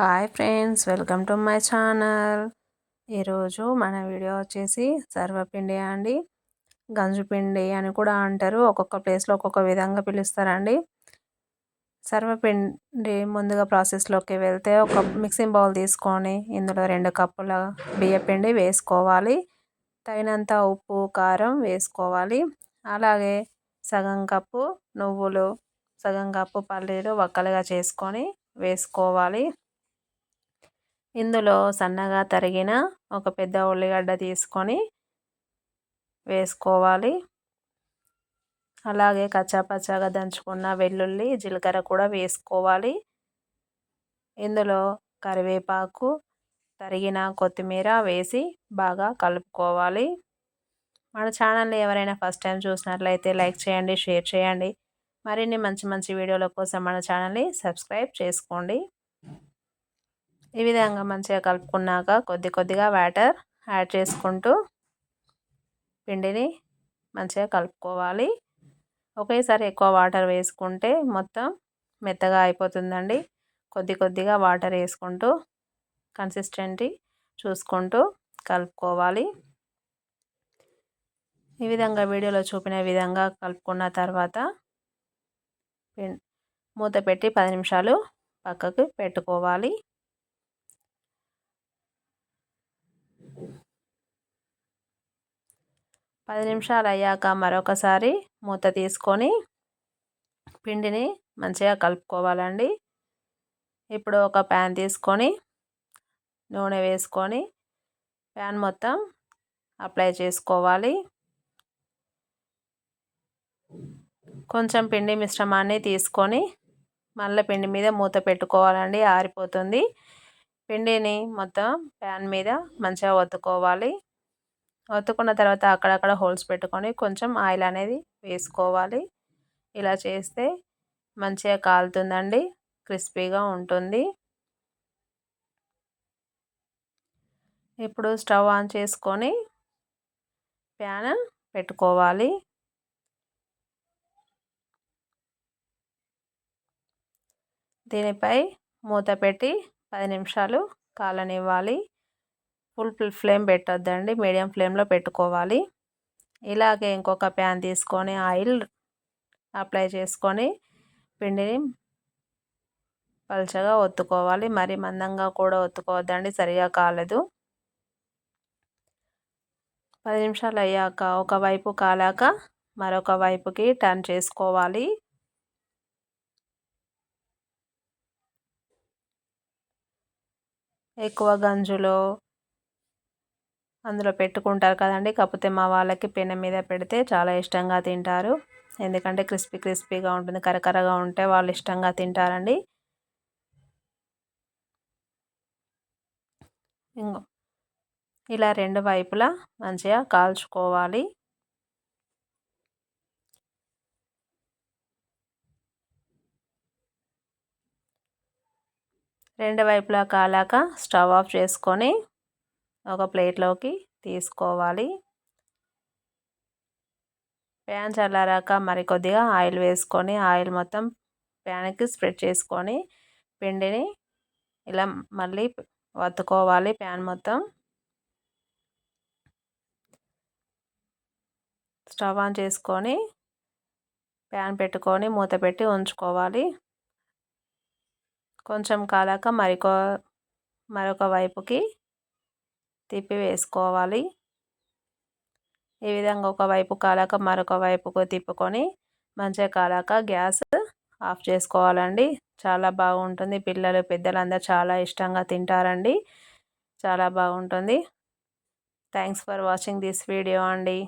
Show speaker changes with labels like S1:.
S1: Hi friends welcome to my channel. ఈరోజు మన video వచ్చేసి సర్వపిండి అండి. గంజుపిండి అని కూడా అంటారు. ఒక్కొక్క ప్లేస్లో ఒక్కొక్క విధంగా పిలుస్తారండి. సర్వపిండి ముందుగా ప్రాసెస్లోకి వెళ్తే ఒక మిక్సింగ్ బౌల్ తీసుకొని ఇందులో రెండు కప్పుల బియ్యపిండి వేసుకోవాలి. తగినంత ఉప్పు కారం వేసుకోవాలి. అలాగే సగం కప్పు నువ్వులు సగం కప్పు పల్లీలు వక్కలుగా చేసుకొని వేసుకోవాలి. ఇందులో సన్నగా తరిగిన ఒక పెద్ద ఉల్లిగడ్డ తీసుకొని వేసుకోవాలి. అలాగే కచ్చాపచ్చాగా దంచుకున్న వెల్లుల్లి జీలకర్ర కూడా వేసుకోవాలి. ఇందులో కరివేపాకు తరిగిన కొత్తిమీర వేసి బాగా కలుపుకోవాలి. మన ఛానల్ని ఎవరైనా ఫస్ట్ టైం చూసినట్లయితే లైక్ చేయండి షేర్ చేయండి. మరిన్ని మంచి మంచి వీడియోల కోసం మన ఛానల్ని సబ్స్క్రైబ్ చేసుకోండి. ఈ విధంగా మంచిగా కలుపుకున్నాక కొద్ది కొద్దిగా వాటర్ యాడ్ చేసుకుంటూ పిండిని మంచిగా కలుపుకోవాలి. ఒకేసారి ఎక్కువ వాటర్ వేసుకుంటే మొత్తం మెత్తగా అయిపోతుందండి. కొద్ది కొద్దిగా వాటర్ వేసుకుంటూ కన్సిస్టెంటీ చూసుకుంటూ కలుపుకోవాలి. ఈ విధంగా వీడియోలో చూపిన విధంగా కలుపుకున్న తర్వాత మూత పెట్టి పది నిమిషాలు పక్కకు పెట్టుకోవాలి. పది నిమిషాలు అయ్యాక మరొకసారి మూత తీసుకొని పిండిని మంచిగా కలుపుకోవాలండి. ఇప్పుడు ఒక ప్యాన్ తీసుకొని నూనె వేసుకొని ప్యాన్ మొత్తం అప్లై చేసుకోవాలి. కొంచెం పిండి మిశ్రమాన్ని తీసుకొని మళ్ళీ పిండి మీద మూత పెట్టుకోవాలండి ఆరిపోతుంది. పిండిని మొత్తం ప్యాన్ మీద మంచిగా ఒత్తుకోవాలి. ఒత్తుకున్న తర్వాత అక్కడక్కడ హోల్స్ పెట్టుకొని కొంచెం ఆయిల్ అనేది వేసుకోవాలి. ఇలా చేస్తే మంచిగా కాలుతుందండి క్రిస్పీగా ఉంటుంది. ఇప్పుడు స్టవ్ ఆన్ చేసుకొని ప్యాన్ పెట్టుకోవాలి. దీనిపై మూత పెట్టి పది నిమిషాలు కాలనివ్వాలి. ఫుల్ ఫ్లేమ్ పెట్టొద్దండి. మీడియం ఫ్లేమ్లో పెట్టుకోవాలి. ఇలాగే ఇంకొక ప్యాన్ తీసుకొని ఆయిల్ అప్లై చేసుకొని పిండిని పల్చగా ఒత్తుకోవాలి. మరి మందంగా కూడా ఒత్తుకోవద్దండి. సరిగా కాలేదు. పది నిమిషాలు అయ్యాక ఒకవైపు కాలాక మరొక వైపుకి టర్న్ చేసుకోవాలి. ఎక్కువ గంజులో అందులో పెట్టుకుంటారు కదండి. కాకపోతే మా వాళ్ళకి పెనం మీద పెడితే చాలా ఇష్టంగా తింటారు. ఎందుకంటే క్రిస్పీ క్రిస్పీగా ఉంటుంది కరకరగా ఉంటే వాళ్ళు ఇష్టంగా తింటారండి. ఇంకో ఇలా రెండు వైపులా మంచిగా కాల్చుకోవాలి. రెండు వైపులా కాలాక స్టవ్ ఆఫ్ చేసుకొని ఒక ప్లేట్లోకి తీసుకోవాలి. ప్యాన్ చల్లారాక మరి కొద్దిగా ఆయిల్ వేసుకొని ఆయిల్ మొత్తం ప్యాన్కి స్ప్రెడ్ చేసుకొని పిండిని ఇలా మళ్ళీ వత్తుకోవాలి ప్యాన్ మొత్తం. స్టవ్ ఆన్ చేసుకొని ప్యాన్ పెట్టుకొని మూత పెట్టి ఉంచుకోవాలి. కొంచెం కాలాక మరికొ మరొక వైపుకి తిప్పి వేసుకోవాలి. ఈ విధంగా ఒకవైపు కాలాక మరొక వైపుకు తిప్పుకొని మంచిగా కాలాక గ్యాస్ ఆఫ్ చేసుకోవాలండి. చాలా బాగుంటుంది. పిల్లలు పెద్దలందరూ చాలా ఇష్టంగా తింటారండి. చాలా బాగుంటుంది. Thanks for watching this video అండి.